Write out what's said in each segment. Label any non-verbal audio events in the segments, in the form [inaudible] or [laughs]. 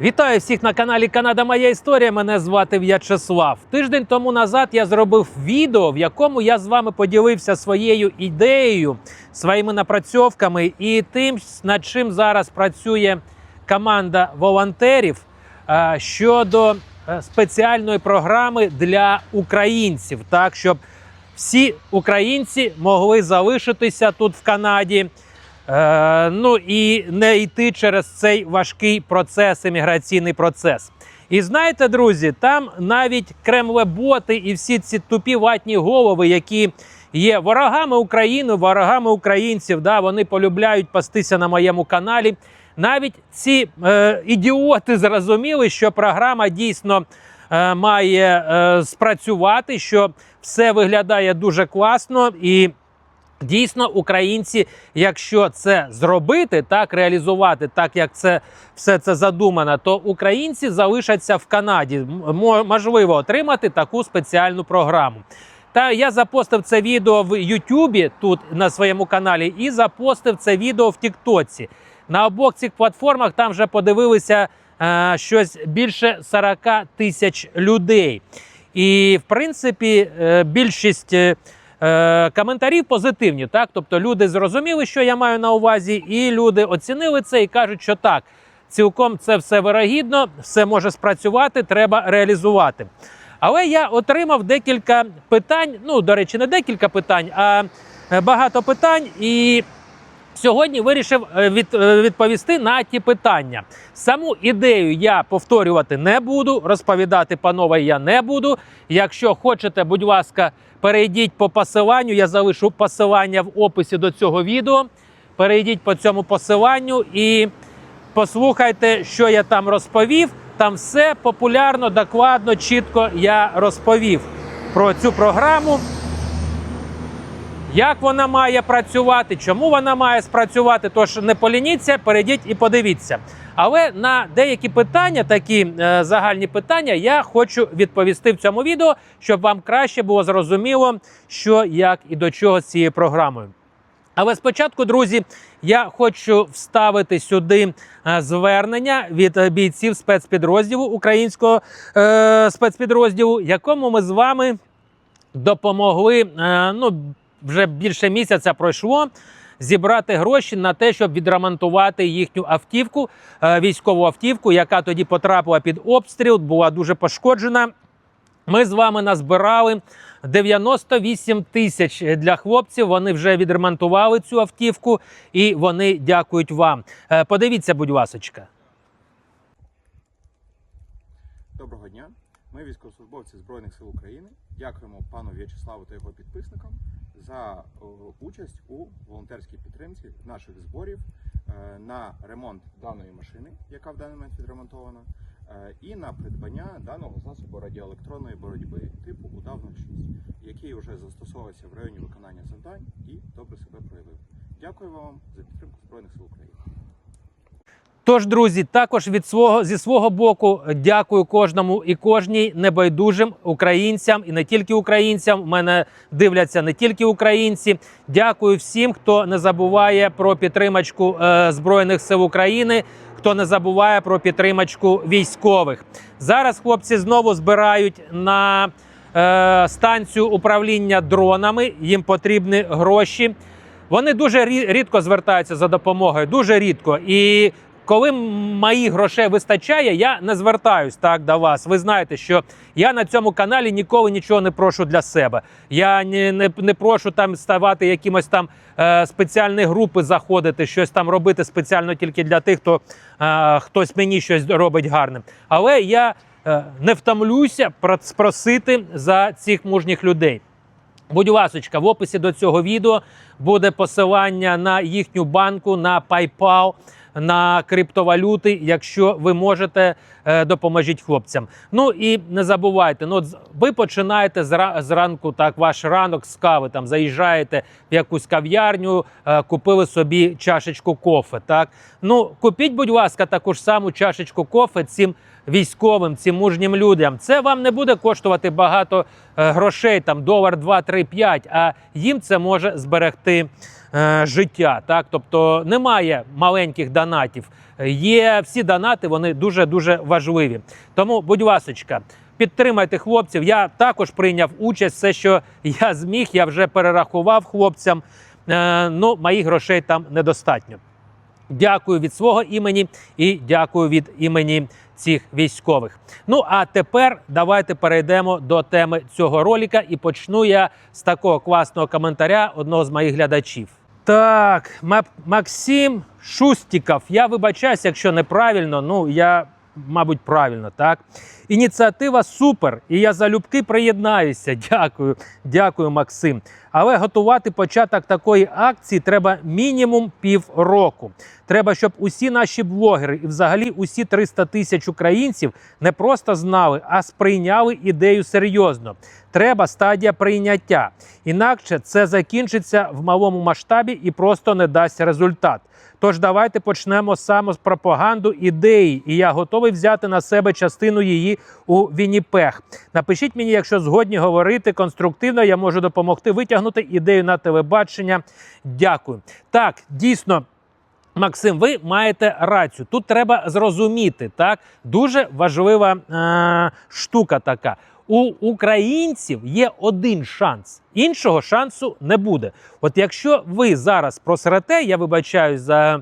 Вітаю всіх на каналі Канада Моя Історія. Мене звати В'ячеслав. Тиждень тому назад я зробив відео, в якому я з вами поділився своєю ідеєю, своїми напрацьовками і тим, над чим зараз працює команда волонтерів е, щодо е, спеціальної програми для українців, так щоб всі українці могли залишитися тут в Канаді. Е, ну і не йти через цей важкий процес, еміграційний процес. І знаєте, друзі, там навіть кремлеботи і всі ці тупі ватні голови, які є ворогами України, ворогами українців, да, вони полюбляють пастися на моєму каналі. Навіть ці е, ідіоти зрозуміли, що програма дійсно е, має е, спрацювати, що все виглядає дуже класно і. Дійсно, українці, якщо це зробити, так реалізувати, так як це все це задумано, то українці залишаться в Канаді. Можливо отримати таку спеціальну програму. Та я запостив це відео в Ютубі тут на своєму каналі, і запостив це відео в Тіктоці. На обох цих платформах там вже подивилися е, щось більше 40 тисяч людей. І в принципі, е, більшість. Е, коментарів позитивні, так тобто люди зрозуміли, що я маю на увазі, і люди оцінили це і кажуть, що так, цілком це все вирогідно, все може спрацювати, треба реалізувати. Але я отримав декілька питань. Ну, до речі, не декілька питань, а е, багато питань. І сьогодні вирішив е, від, е, відповісти на ті питання. Саму ідею я повторювати не буду, розповідати панове я не буду. Якщо хочете, будь ласка, перейдіть по посиланню. Я залишу посилання в описі до цього відео. Перейдіть по цьому посиланню і послухайте, що я там розповів. Там все популярно, докладно, чітко я розповів про цю програму. Як вона має працювати, чому вона має спрацювати? Тож не полініться, перейдіть і подивіться. Але на деякі питання, такі е, загальні питання, я хочу відповісти в цьому відео, щоб вам краще було зрозуміло, що як і до чого з цією програмою. Але спочатку, друзі, я хочу вставити сюди е, звернення від е, бійців спецпідрозділу українського е, спецпідрозділу, якому ми з вами допомогли. Е, ну, вже більше місяця пройшло. Зібрати гроші на те, щоб відремонтувати їхню автівку, е, військову автівку, яка тоді потрапила під обстріл, була дуже пошкоджена. Ми з вами назбирали 98 тисяч для хлопців. Вони вже відремонтували цю автівку і вони дякують вам. Е, Подивіться, будь ласочка. Доброго дня. Ми військовослужбовці Збройних сил України. Дякуємо пану В'ячеславу та його підписникам за участь у волонтерській підтримці наших зборів е, на ремонт даної машини, яка в даний момент відремонтована, е, і на придбання даного засобу радіоелектронної боротьби типу УДАВ-06, який вже застосовується в районі виконання завдань і добре себе проявив. Дякую вам за підтримку Збройних сил України. Тож, друзі, також від свого зі свого боку дякую кожному і кожній небайдужим українцям і не тільки українцям. Мене дивляться не тільки українці. Дякую всім, хто не забуває про підтримочку е, збройних сил України. Хто не забуває про підтримочку військових. Зараз хлопці знову збирають на е, станцію управління дронами. Їм потрібні гроші. Вони дуже рідко звертаються за допомогою, дуже рідко. І коли моїх грошей вистачає, я не звертаюсь так до вас. Ви знаєте, що я на цьому каналі ніколи нічого не прошу для себе. Я не, не, не прошу там ставати якимось там е, спеціальні групи, заходити, щось там робити спеціально тільки для тих, хто е, хтось мені щось робить гарним. Але я е, не втомлюся про- спросити за цих мужніх людей. Будь ласочка, в описі до цього відео буде посилання на їхню банку, на PayPal, на криптовалюти. Якщо ви можете, е, допоможіть хлопцям. Ну і не забувайте, ну ви починаєте зра- зранку, так ваш ранок з кави. Там заїжджаєте в якусь кав'ярню, е, купили собі чашечку кофе. Так ну купіть, будь ласка, таку ж саму чашечку кофе цим військовим, цим мужнім людям. Це вам не буде коштувати багато е, грошей, там долар, два, три, п'ять. А їм це може зберегти е, життя. Так, тобто немає маленьких донатів. Є всі донати, вони дуже дуже важливі. Тому, будь ласочка, підтримайте хлопців. Я також прийняв участь. Все, що я зміг, я вже перерахував хлопцям. Е, ну, моїх грошей там недостатньо. Дякую від свого імені і дякую від імені цих військових. Ну а тепер давайте перейдемо до теми цього ролика і почну я з такого класного коментаря одного з моїх глядачів. Так, Ма- Максим Шустіков. Я вибачаюся, якщо неправильно. Ну я, мабуть, правильно, так. Ініціатива супер, і я залюбки приєднаюся. [laughs] Дякую, дякую, Максим. Але готувати початок такої акції треба мінімум півроку. Треба, щоб усі наші блогери і взагалі усі 300 тисяч українців не просто знали, а сприйняли ідею серйозно. Треба стадія прийняття. Інакше це закінчиться в малому масштабі і просто не дасть результат. Тож давайте почнемо саме з пропаганду ідеї, і я готовий взяти на себе частину її у Вінніпех. Напишіть мені, якщо згодні говорити конструктивно, я можу допомогти витягнути ідею на телебачення. Дякую. Так, дійсно. Максим, ви маєте рацію. Тут треба зрозуміти, так дуже важлива е- штука така. У українців є один шанс, іншого шансу не буде. От якщо ви зараз просрете, я вибачаюсь за е-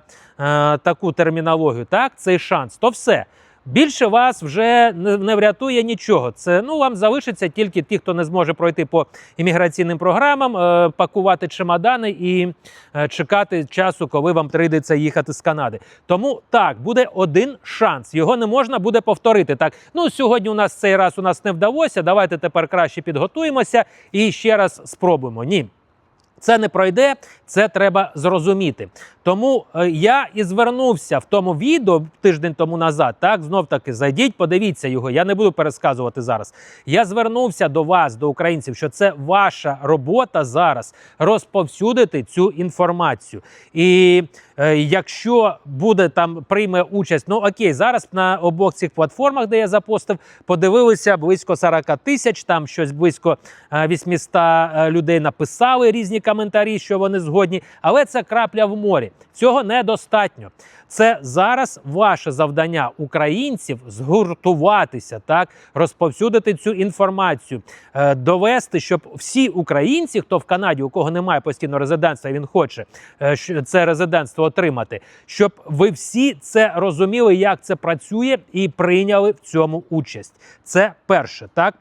таку термінологію, так цей шанс, то все. Більше вас вже не, врятує нічого. Це ну вам залишиться тільки ті, хто не зможе пройти по імміграційним програмам, е, пакувати чемодани і е, чекати часу, коли вам прийдеться їхати з Канади. Тому так буде один шанс. Його не можна буде повторити. Так, ну сьогодні у нас цей раз у нас не вдалося. Давайте тепер краще підготуємося і ще раз спробуємо. Ні. Це не пройде, це треба зрозуміти. Тому е, я і звернувся в тому відео тиждень тому назад. Так, знов таки зайдіть, подивіться його. Я не буду пересказувати зараз. Я звернувся до вас, до українців, що це ваша робота зараз розповсюдити цю інформацію. І якщо буде там прийме участь, ну окей, зараз на обох цих платформах, де я запостив, подивилися близько 40 тисяч, там щось близько е, 800 е, людей написали різні коментарі, що вони згодні, але це крапля в морі. Цього недостатньо. Це зараз ваше завдання українців згуртуватися, так розповсюдити цю інформацію, е, довести, щоб всі українці, хто в Канаді, у кого немає постійного резидентства, він хоче е, це резидентство отримати, щоб ви всі це розуміли, як це працює, і прийняли в цьому участь. Це перше, так.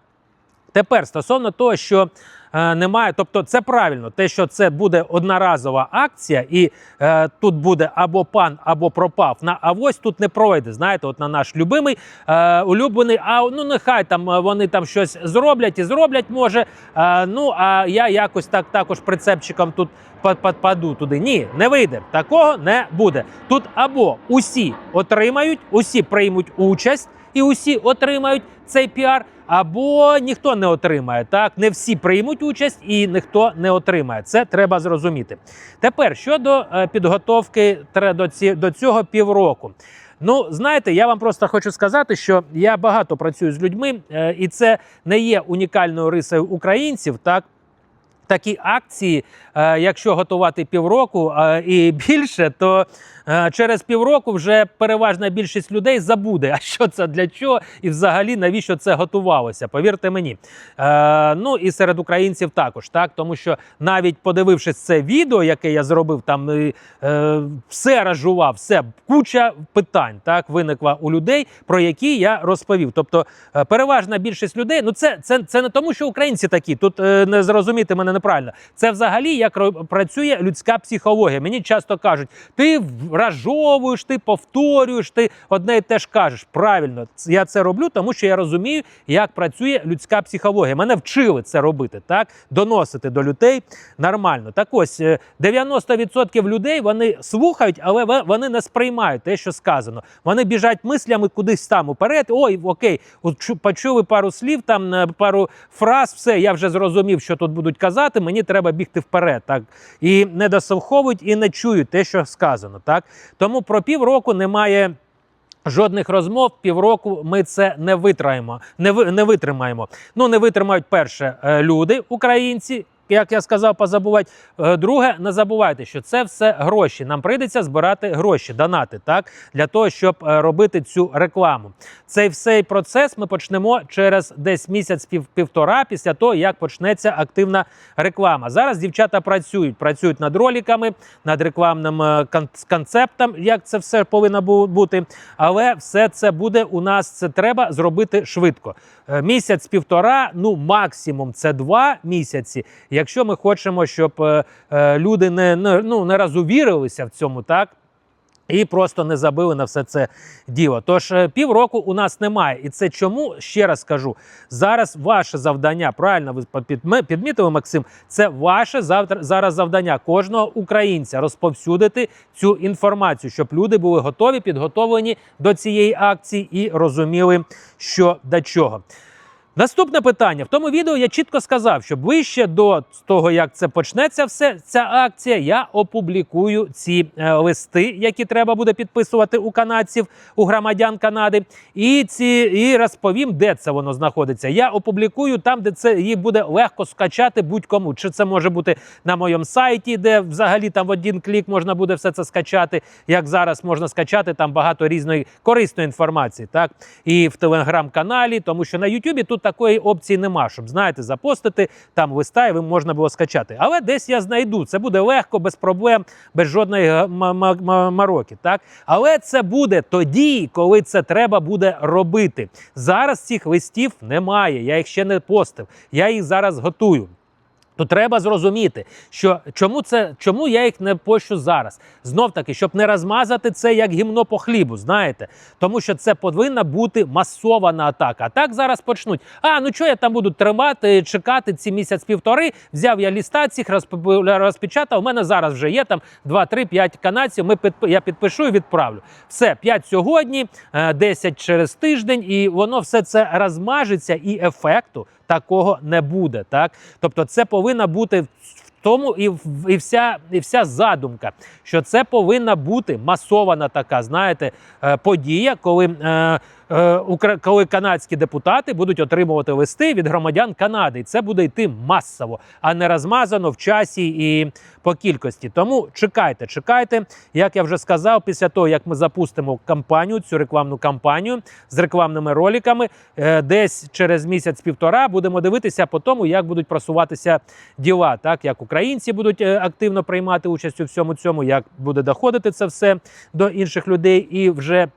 Тепер стосовно того, що е, немає, тобто це правильно, те, що це буде одноразова акція, і е, тут буде або пан, або пропав. На авось тут не пройде. Знаєте, от на наш любимий е, улюблений. А ну нехай там е, вони там щось зроблять і зроблять може. Е, ну а я якось так також прицепчиком тут па- па- туди. Ні, не вийде. Такого не буде. Тут або усі отримають, усі приймуть участь і усі отримають цей піар, або ніхто не отримає. Так, не всі приймуть участь і ніхто не отримає. Це треба зрозуміти. Тепер щодо е, підготовки до, цього півроку. Ну, знаєте, я вам просто хочу сказати, що я багато працюю з людьми, е, і це не є унікальною рисою українців. Так, такі акції, якщо готувати півроку е, і [laughs] більше, то е, через півроку вже переважна більшість людей забуде, а що це для чого, і взагалі навіщо це готувалося. Повірте мені. Е, ну і серед українців також, так тому що навіть подивившись це відео, яке я зробив, там е, е, все розжував, все куча питань так виникла у людей, про які я розповів. Тобто, е, переважна більшість людей, ну це, це, це не тому, що українці такі. Тут е, не зрозуміти мене неправильно. Це взагалі як працює людська психологія. Мені часто кажуть, ти вражовуєш, ти повторюєш, ти одне і те ж кажеш. Правильно, я це роблю, тому що я розумію, як працює людська психологія. Мене вчили це робити, так доносити до людей нормально. Так ось е, 90% людей вони слухають, але вони не сприймають те, що сказано. Вони біжать мислями кудись там уперед. Ой, окей, почули пару слів, там е, пару фраз. Все, я вже зрозумів, що тут будуть казати. Мені треба бігти вперед. Так і не дослуховують і не чують те, що сказано. Так тому про півроку немає. Жодних розмов півроку ми це не витримаємо. Не, ви- не витримаємо. Ну не витримають перше е, люди, українці. Як я сказав, позабувати. Е, Друге, не забувайте, що це все гроші. Нам прийдеться збирати гроші, донати, так для того, щоб е, робити цю рекламу. Цей всей процес ми почнемо через десь місяць пів півтора після того, як почнеться активна реклама. Зараз дівчата працюють, працюють над роликами, над рекламним е, концептом, як це все повинно бути. Але все це буде у нас. Це треба зробити швидко. Місяць півтора, ну максимум це два місяці. Якщо ми хочемо, щоб е, е, люди не, ну, не розувірилися в цьому, так. І просто не забили на все це діло. Тож е, півроку у нас немає. І це чому ще раз кажу: зараз ваше завдання, правильно ви підмітили, Максим, це ваше завтра зараз завдання кожного українця розповсюдити цю інформацію, щоб люди були готові, підготовлені до цієї акції і розуміли, що до чого. Наступне питання. В тому відео я чітко сказав, що ближче до того, як це почнеться, все ця акція, я опублікую ці е, листи, які треба буде підписувати у канадців, у громадян Канади, і ці і розповім, де це воно знаходиться. Я опублікую там, де це їх буде легко скачати будь-кому. Чи це може бути на моєму сайті, де взагалі там в один клік можна буде все це скачати. Як зараз можна скачати там багато різної корисної інформації, так і в телеграм-каналі, тому що на Ютубі тут такої опції нема, щоб знаєте, запостити там листа, і ви можна було скачати. Але десь я знайду. Це буде легко, без проблем, без жодної га- ма- ма- ма- мороки. Так, але це буде тоді, коли це треба буде робити. Зараз цих листів немає. Я їх ще не постив. Я їх зараз готую. То треба зрозуміти, що чому це чому я їх не пощу зараз. Знов таки, щоб не розмазати це як гімно по хлібу, знаєте, тому що це повинна бути масована атака. А так зараз почнуть. А ну що я там буду тримати, чекати ці місяць-півтори. Взяв я ліста цих розп- розпечатав. У мене зараз вже є там 2, 3, 5 канадців. Ми підп... я підпишу і відправлю. Все, 5 сьогодні, е, 10 через тиждень, і воно все це розмажеться, і ефекту такого не буде. Так, тобто, це повинна бути в тому і, і, вся, і вся задумка, що це повинна бути масована така, знаєте, е, подія, коли. Е, коли канадські депутати будуть отримувати листи від громадян Канади, і це буде йти масово, а не розмазано в часі і по кількості. Тому чекайте, чекайте. Як я вже сказав, після того як ми запустимо кампанію, цю рекламну кампанію з рекламними роликами, е, десь через місяць-півтора будемо дивитися по тому, як будуть просуватися діла, так як українці будуть е, активно приймати участь у всьому цьому, як буде доходити це все до інших людей, і вже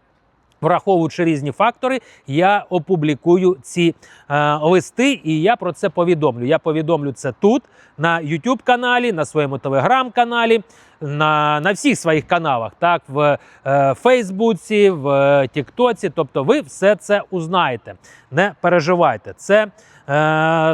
Враховуючи різні фактори, я опублікую ці е, листи, і я про це повідомлю. Я повідомлю це тут, на YouTube каналі, на своєму телеграм-каналі, на, на всіх своїх каналах, так, в е, Фейсбуці, в е, Тіктоці. Тобто, ви все це узнаєте. Не переживайте. Це е,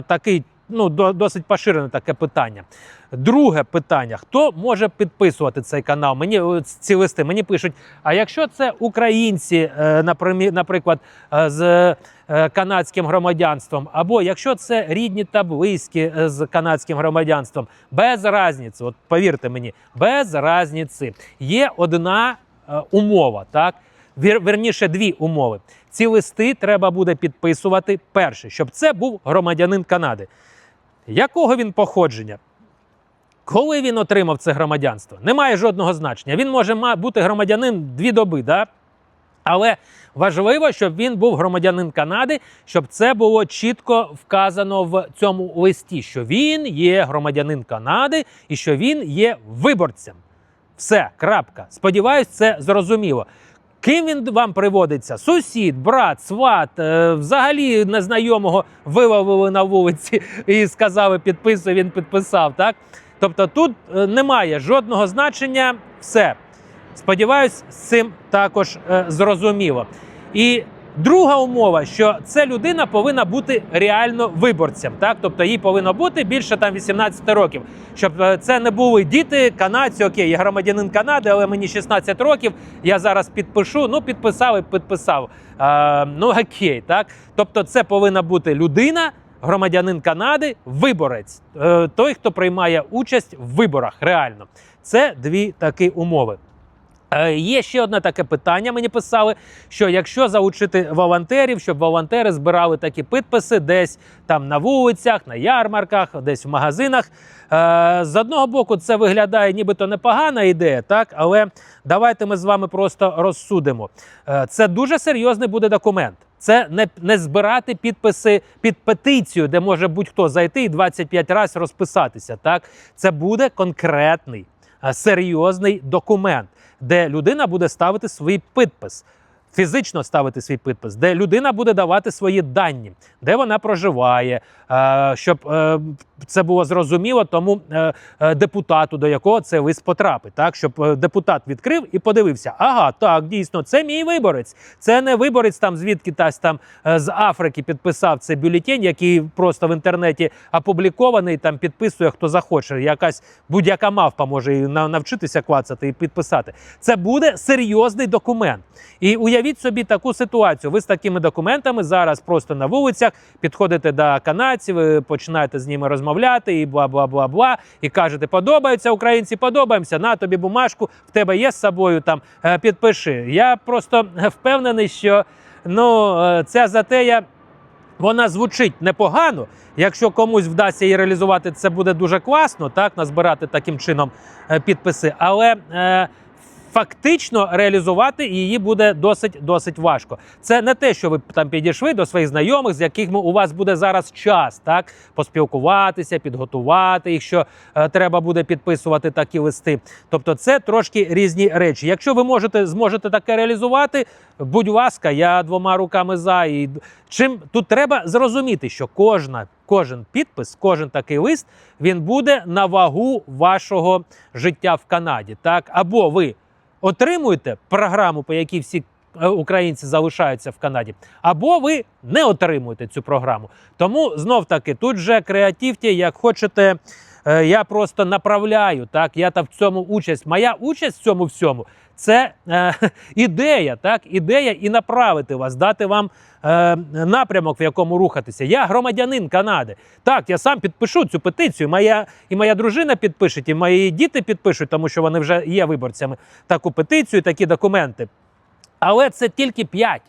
такий ну, досить поширене таке питання. Друге питання: хто може підписувати цей канал? Мені е, ці листи мені пишуть. А якщо це українці, е, наприклад, е, з канадським громадянством, або якщо це рідні та близькі з канадським громадянством, без разниці, от повірте мені, без разниці. Є одна умова, так? Вір, верніше, дві умови. Ці листи треба буде підписувати перше, щоб це був громадянин Канади. Якого він походження? Коли він отримав це громадянство, немає жодного значення. Він може бути громадянин дві доби, да? але важливо, щоб він був громадянин Канади, щоб це було чітко вказано в цьому листі, що він є громадянин Канади і що він є виборцем. Все, крапка. Сподіваюсь, це зрозуміло. Ким він вам приводиться? Сусід, брат, сват, е, взагалі незнайомого виловили на вулиці і сказали, підписуй, він підписав. Так? Тобто тут е, немає жодного значення. Все. Сподіваюсь, з цим також е, зрозуміло. І друга умова, що ця людина повинна бути реально виборцем. Так? Тобто їй повинно бути більше там 18 років. Щоб е, це не були діти, канадці, окей, я громадянин Канади, але мені 16 років. Я зараз підпишу. Ну, підписав і підписав. Е, ну окей, так. Тобто, це повинна бути людина. Громадянин Канади, виборець, Е, той, хто приймає участь в виборах, реально. Це дві такі умови. Е, Є ще одне таке питання. Мені писали, що якщо залучити волонтерів, щоб волонтери збирали такі підписи десь там на вулицях, на ярмарках, десь в магазинах. Е, З одного боку, це виглядає нібито непогана ідея, так але давайте ми з вами просто розсудимо. Е, Це дуже серйозний буде документ. Це не, не збирати підписи під петицію, де може будь-хто зайти і 25 разів розписатися. Так, це буде конкретний, серйозний документ, де людина буде ставити свій підпис. Фізично ставити свій підпис, де людина буде давати свої дані, де вона проживає, е, щоб е, це було зрозуміло тому е, депутату, до якого це лист потрапить, так щоб депутат відкрив і подивився: ага, так дійсно, це мій виборець. Це не виборець там звідки тась там з Африки підписав цей бюлетень, який просто в інтернеті опублікований. Там підписує хто захоче. Якась будь-яка мавпа може і навчитися клацати і підписати. Це буде серйозний документ. І уявіть собі таку ситуацію. Ви з такими документами зараз просто на вулицях підходите до канадців, ви починаєте з ними розмовляти і бла бла бла бла. І кажете, подобаються українці, подобаємося. На тобі бумажку, в тебе є з собою там е, підпиши. Я просто впевнений, що ну е, ця затея. Вона звучить непогано. Якщо комусь вдасться її реалізувати, це буде дуже класно, так назбирати таким чином е, підписи. Але е, фактично реалізувати її буде досить досить важко. Це не те, що ви там підійшли до своїх знайомих, з якими у вас буде зараз час, так поспілкуватися, підготувати їх, що е, треба буде підписувати такі листи. Тобто, це трошки різні речі. Якщо ви можете зможете таке реалізувати, будь ласка, я двома руками за. І чим тут треба зрозуміти, що кожна. Кожен підпис, кожен такий лист, він буде на вагу вашого життя в Канаді. Так, або ви отримуєте програму, по якій всі е, українці залишаються в Канаді, або ви не отримуєте цю програму. Тому знов таки тут же креативті, як хочете. е, Я просто направляю, так я там в цьому участь. Моя участь в цьому всьому це е, [laughs] ідея, так ідея і направити вас, дати вам е, напрямок, в якому рухатися. Я громадянин Канади. Так, я сам підпишу цю петицію. Моя і моя дружина підпишуть, і мої діти підпишуть, тому що вони вже є виборцями таку петицію, такі документи. Але це тільки п'ять.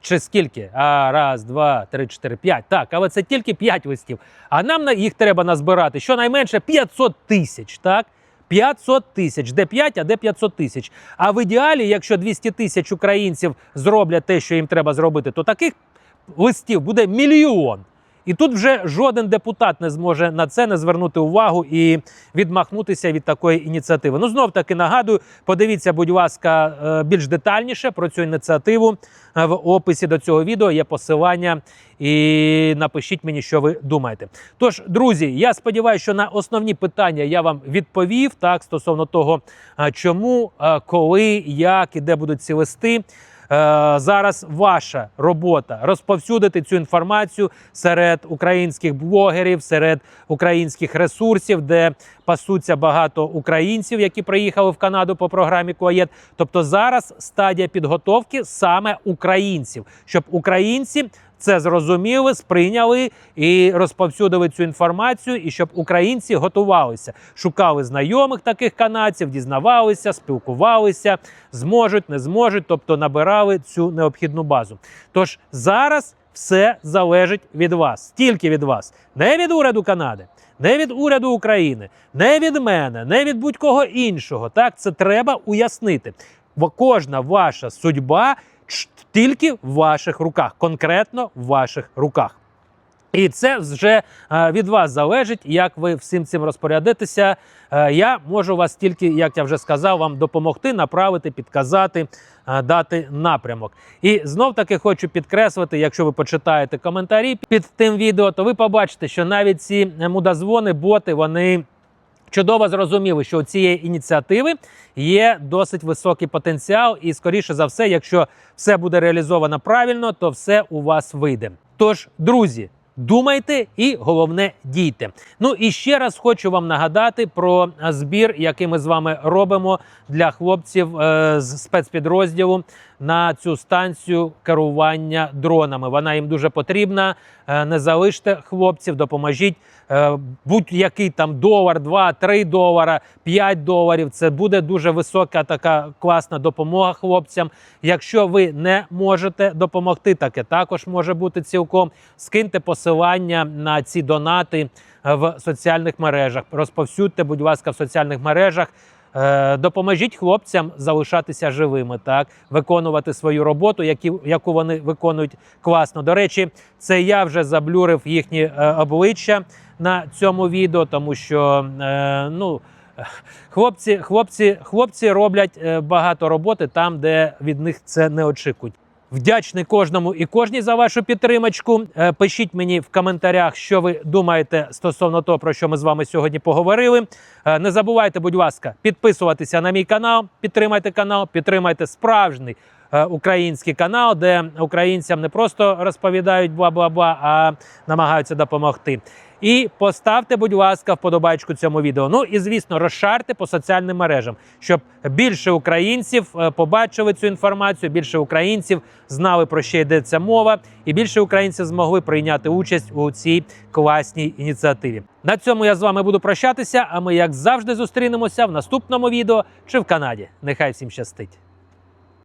Чи скільки? А, раз, два, три, чотири, п'ять. Так, але це тільки п'ять листів. А нам на їх треба назбирати щонайменше 500 тисяч. Так? 500 тисяч, де 5, а де 500 тисяч. А в ідеалі, якщо 200 тисяч українців зроблять те, що їм треба зробити, то таких листів буде мільйон. І тут вже жоден депутат не зможе на це не звернути увагу і відмахнутися від такої ініціативи. Ну знов таки нагадую, подивіться, будь ласка, е, більш детальніше про цю ініціативу Е, в описі до цього відео. Є посилання, і напишіть мені, що ви думаєте. Тож, друзі, я сподіваюся, що на основні питання я вам відповів так стосовно того, е, чому, коли, як і де будуть ці листи. Е, Зараз ваша робота розповсюдити цю інформацію серед українських блогерів, серед українських ресурсів, де пасуться багато українців, які приїхали в Канаду по програмі Коєт. Тобто зараз стадія підготовки саме українців, щоб українці це зрозуміли, сприйняли і розповсюдили цю інформацію, і щоб українці готувалися, шукали знайомих таких канадців, дізнавалися, спілкувалися, зможуть, не зможуть, тобто набирали цю необхідну базу. Тож зараз все залежить від вас, тільки від вас, не від уряду Канади. Не від уряду України, не від мене, не від будь-кого іншого. Так, це треба уяснити. Бо кожна ваша судьба тільки в ваших руках, конкретно в ваших руках. І це вже е, від вас залежить, як ви всім цим розпорядитеся. Е, я можу вас тільки, як я вже сказав, вам допомогти, направити, підказати, е, дати напрямок. І знов таки хочу підкреслити, якщо ви почитаєте коментарі під тим відео, то ви побачите, що навіть ці мудозвони, боти, вони. Чудово зрозуміли, що у цієї ініціативи є досить високий потенціал, і скоріше за все, якщо все буде реалізовано правильно, то все у вас вийде. Тож, друзі, думайте і головне дійте. Ну і ще раз хочу вам нагадати про збір, який ми з вами робимо для хлопців е, з спецпідрозділу на цю станцію керування дронами. Вона їм дуже потрібна. Е, Не залиште хлопців, допоможіть. Е, Будь-який там долар, 2, 3 долара, 5 доларів. Це буде дуже висока така класна допомога хлопцям. Якщо ви не можете допомогти, таке також може бути цілком. Скиньте посилання на ці донати е, в соціальних мережах. Розповсюдьте, будь ласка, в соціальних мережах. Е, Допоможіть хлопцям залишатися живими, так виконувати свою роботу, яку вони виконують класно. До речі, це я вже заблюрив їхні е, обличчя на цьому відео, тому що е, ну. Хлопці, хлопці, хлопці роблять багато роботи там, де від них це не очікують. Вдячний кожному і кожній за вашу підтримочку. Е, Пишіть мені в коментарях, що ви думаєте стосовно того, про що ми з вами сьогодні поговорили. Е, Не забувайте, будь ласка, підписуватися на мій канал, підтримайте канал, підтримайте справжній е, український канал, де українцям не просто розповідають бла-бла-бла, а намагаються допомогти. І поставте, будь ласка, вподобайку цьому відео. Ну і звісно, розшарте по соціальним мережам, щоб більше українців е, побачили цю інформацію, більше українців знали про що йдеться мова, і більше українців змогли прийняти участь у цій класній ініціативі. На цьому я з вами буду прощатися. А ми, як завжди, зустрінемося в наступному відео чи в Канаді. Нехай всім щастить.